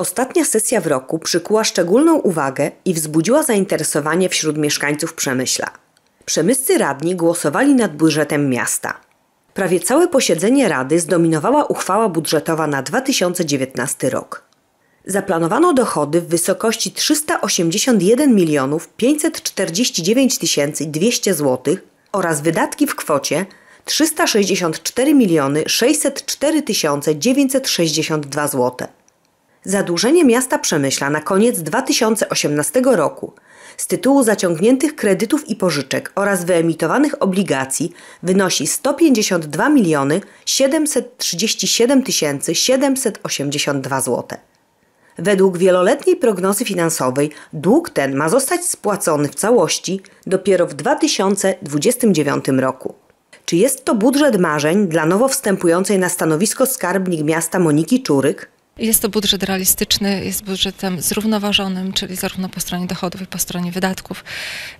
Ostatnia sesja w roku przykuła szczególną uwagę i wzbudziła zainteresowanie wśród mieszkańców Przemyśla. Przemyscy radni głosowali nad budżetem miasta. Prawie całe posiedzenie Rady zdominowała uchwała budżetowa na 2019 rok. Zaplanowano dochody w wysokości 381 milionów 549 200 zł oraz wydatki w kwocie 364 miliony 604 962 zł. Zadłużenie miasta Przemyśla na koniec 2018 roku z tytułu zaciągniętych kredytów i pożyczek oraz wyemitowanych obligacji wynosi 152 miliony 737 782 zł. Według wieloletniej prognozy finansowej dług ten ma zostać spłacony w całości dopiero w 2029 roku. Czy jest to budżet marzeń dla nowo wstępującej na stanowisko skarbnik miasta Moniki Czuryk? Jest to budżet realistyczny, jest budżetem zrównoważonym, czyli zarówno po stronie dochodów, jak i po stronie wydatków.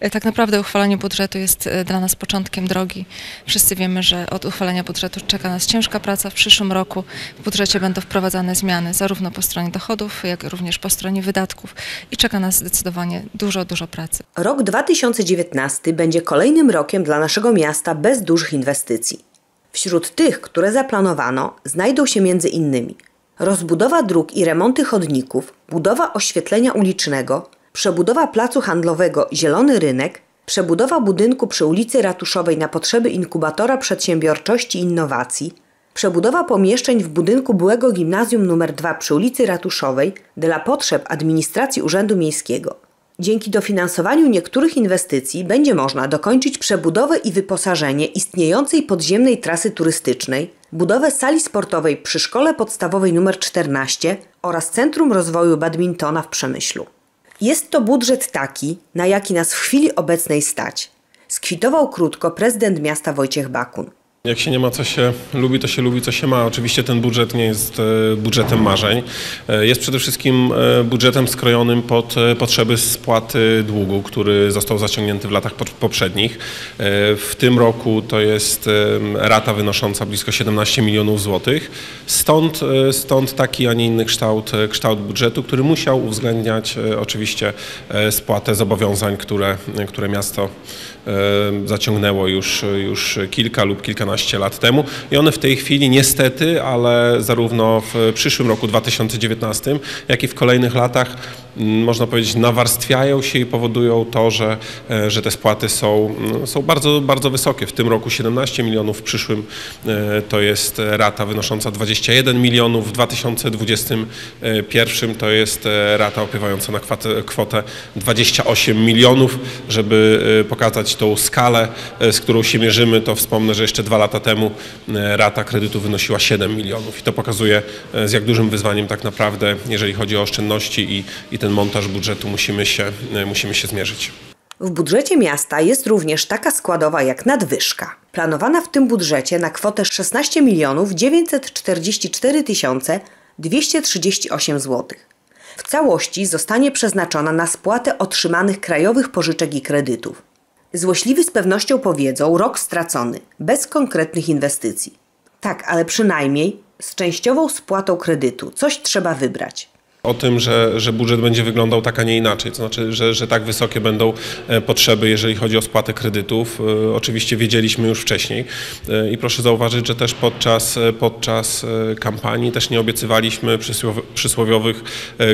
E, tak naprawdę uchwalanie budżetu jest e, dla nas początkiem drogi. Wszyscy wiemy, że od uchwalenia budżetu czeka nas ciężka praca. W przyszłym roku w budżecie będą wprowadzane zmiany zarówno po stronie dochodów, jak również po stronie wydatków i czeka nas zdecydowanie dużo, dużo pracy. Rok 2019 będzie kolejnym rokiem dla naszego miasta bez dużych inwestycji. Wśród tych, które zaplanowano, znajdą się między innymi rozbudowa dróg i remonty chodników, budowa oświetlenia ulicznego, przebudowa placu handlowego Zielony Rynek, przebudowa budynku przy ulicy Ratuszowej na potrzeby inkubatora przedsiębiorczości i innowacji, przebudowa pomieszczeń w budynku byłego gimnazjum nr 2 przy ulicy Ratuszowej dla potrzeb administracji Urzędu Miejskiego. Dzięki dofinansowaniu niektórych inwestycji będzie można dokończyć przebudowę i wyposażenie istniejącej podziemnej trasy turystycznej, budowę sali sportowej przy Szkole Podstawowej nr 14 oraz Centrum Rozwoju Badmintona w Przemyślu. Jest to budżet taki, na jaki nas w chwili obecnej stać. Skwitował krótko prezydent miasta Wojciech Bakun. Jak się nie ma co się lubi, to się lubi co się ma. Oczywiście ten budżet nie jest e, budżetem marzeń. E, jest przede wszystkim e, budżetem skrojonym pod potrzeby spłaty długu, który został zaciągnięty w latach poprzednich. W tym roku to jest rata wynosząca blisko 17 milionów złotych. Stąd, stąd taki, a nie inny kształt, kształt budżetu, który musiał uwzględniać oczywiście spłatę zobowiązań, które, które miasto zaciągnęło już, już kilka lub kilkanaście lat temu i one w tej chwili niestety, ale zarówno w przyszłym roku 2019, jak i w kolejnych latach można powiedzieć, nawarstwiają się i powodują to, że, e, że te spłaty są, są bardzo, bardzo wysokie. W tym roku 17 milionów, w przyszłym e, to jest rata wynosząca 21 milionów, w 2021 to jest e, rata opiewająca na kwotę 28 milionów. Żeby pokazać tą skalę, z którą się mierzymy, to wspomnę, że jeszcze dwa lata temu rata kredytu wynosiła 7 milionów i to pokazuje z jak dużym wyzwaniem tak naprawdę, jeżeli chodzi o oszczędności i, i ten montaż budżetu musimy się, e, musimy się zmierzyć. W budżecie miasta jest również taka składowa jak nadwyżka. Planowana w tym budżecie na kwotę 16 milionów 944 238 zł. W całości zostanie przeznaczona na spłatę otrzymanych krajowych pożyczek i kredytów. Złośliwi z pewnością powiedzą rok stracony, bez konkretnych inwestycji. Tak, ale przynajmniej z częściową spłatą kredytu coś trzeba wybrać o tym, że, że budżet będzie wyglądał tak, a nie inaczej. To znaczy, że, że tak wysokie będą e, potrzeby, jeżeli chodzi o spłatę kredytów. E, oczywiście wiedzieliśmy już wcześniej e, i proszę zauważyć, że też podczas, podczas kampanii też nie obiecywaliśmy przysłowiowych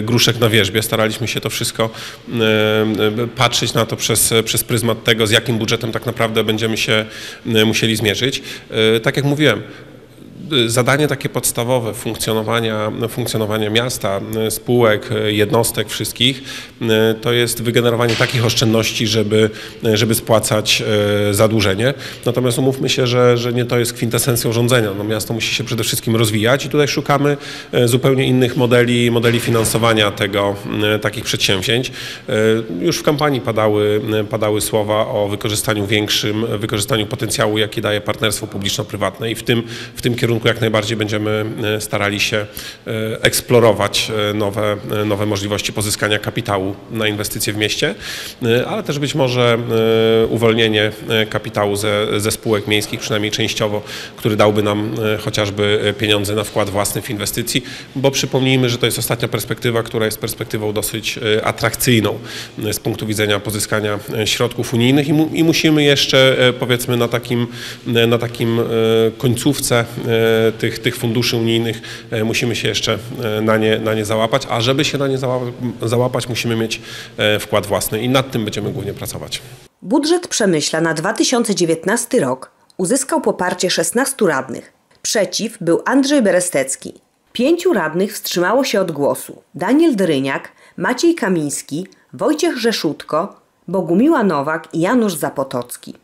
gruszek na wierzbie. Staraliśmy się to wszystko patrzeć na to przez, przez pryzmat tego, z jakim budżetem tak naprawdę będziemy się musieli zmierzyć. Tak jak mówiłem, zadanie takie podstawowe funkcjonowania, funkcjonowania miasta, spółek, jednostek wszystkich, to jest wygenerowanie takich oszczędności, żeby, żeby spłacać e, zadłużenie. Natomiast umówmy się, że, że nie to jest kwintesencją rządzenia. No, miasto musi się przede wszystkim rozwijać i tutaj szukamy e, zupełnie innych modeli, modeli finansowania tego, e, takich przedsięwzięć. Już w kampanii padały, padały słowa o wykorzystaniu większym, wykorzystaniu potencjału, jaki daje partnerstwo publiczno-prywatne i w tym, w tym kierunku kierunku jak najbardziej będziemy e, starali się e, eksplorować e, nowe, nowe możliwości pozyskania kapitału na inwestycje w mieście, ale też być może uwolnienie kapitału ze, ze spółek miejskich, przynajmniej częściowo, który dałby nam chociażby pieniądze na wkład własny w inwestycji, bo przypomnijmy, że to jest ostatnia perspektywa, która jest perspektywą dosyć atrakcyjną z punktu widzenia pozyskania środków unijnych i, mu, i musimy jeszcze powiedzmy na takim, na takim końcówce tych, tych funduszy unijnych e, musimy się jeszcze e, na nie, na nie załapać, a żeby się na nie załapać, załapać musimy mieć e, wkład własny i nad tym będziemy głównie pracować. Budżet Przemyśla na 2019 rok uzyskał poparcie 16 radnych. Przeciw był Andrzej Berestecki. Pięciu radnych wstrzymało się od głosu. Daniel Dryniak, Maciej Kamiński, Wojciech Rzeszutko, Bogumiła Nowak i Janusz Zapotocki.